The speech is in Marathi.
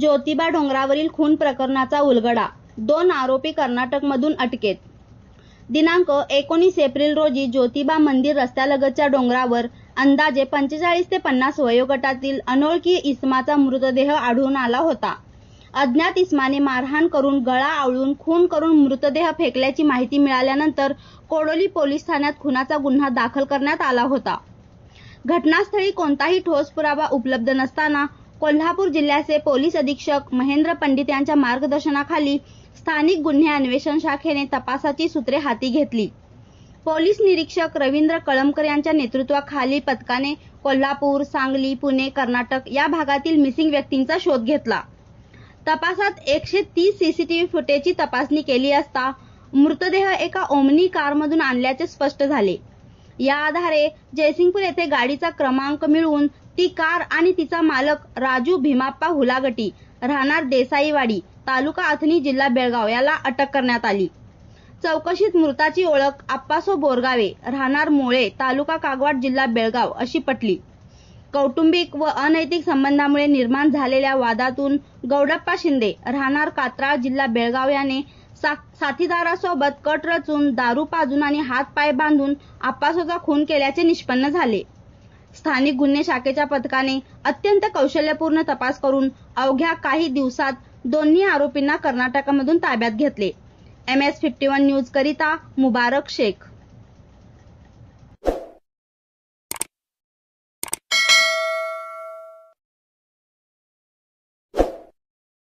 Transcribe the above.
ज्योतिबा डोंगरावरील खून प्रकरणाचा उलगडा. दोन आरोपी कर्नाटकमधून अटकेत. दिनांक एकोणीस एप्रिल रोजी ज्योतिबा मंदिर रस्त्यालगतच्या डोंगरावर अंदाजे पंचेचाळीस ते पन्नास वयोगटातील अनोळखी इस्माचा मृतदेह आढळून आला होता. अज्ञात इसमाने मारहाण करून गळा आवळून खून करून मृतदेह फेकल्याची माहिती मिळाल्यानंतर कोडोली पोलीस ठाण्यात खुनाचा गुन्हा दाखल करण्यात आला होता. घटनास्थळी कोणताही ठोस पुरावा उपलब्ध नसताना कोल्हापूर जिल्ह्याचे पोलीस अधीक्षक महेंद्र पंडित यांच्या मार्गदर्शनाखाली स्थानिक गुन्हे अन्वेषण शाखेने तपासाची सूत्रे हाती घेतली. पोलीस निरीक्षक रवींद्र कळमकर यांच्या नेतृत्वाखाली पथकाने कोल्हापूर सांगली पुणे कर्नाटक या भागातील मिसिंग व्यक्तींचा शोध घेतला. तपासात एकशे तीस सीसीटीव्ही फुटेजची तपासणी केली असता मृतदेह एका ओमनी कारमधून आणल्याचे स्पष्ट झाले. या आधारे जयसिंगपूर येथे गाडीचा क्रमांक मिळवून ती कार आणि तिचा मालक राजू भीमाप्पा हुलागटी राहणार देसाईवाडी तालुका अथणी जिल्हा बेळगाव याला अटक करण्यात आली. चौकशीत मृताची ओळख आप्पासो बोरगावे राहणार मोळे तालुका कागवाड जिल्हा बेळगाव अशी पटली. कौटुंबिक व अनैतिक संबंधामुळे निर्माण झालेल्या वादातून गौडप्पा शिंदे राहणार कात्राळ जिल्हा बेळगाव याने सा साथीदारासोबत कट रचून दारू पाजून आणि हात पाय बांधून आप्पासोचा खून केल्याचे निष्पन्न झाले. स्थानिक गुन्हे शाखेच्या पथकाने अत्यंत कौशल्यपूर्ण तपास करून अवघ्या काही दिवसात दोन्ही आरोपींना कर्नाटकामधून ताब्यात घेतले. M S fifty one news करिता मुबारक शेख.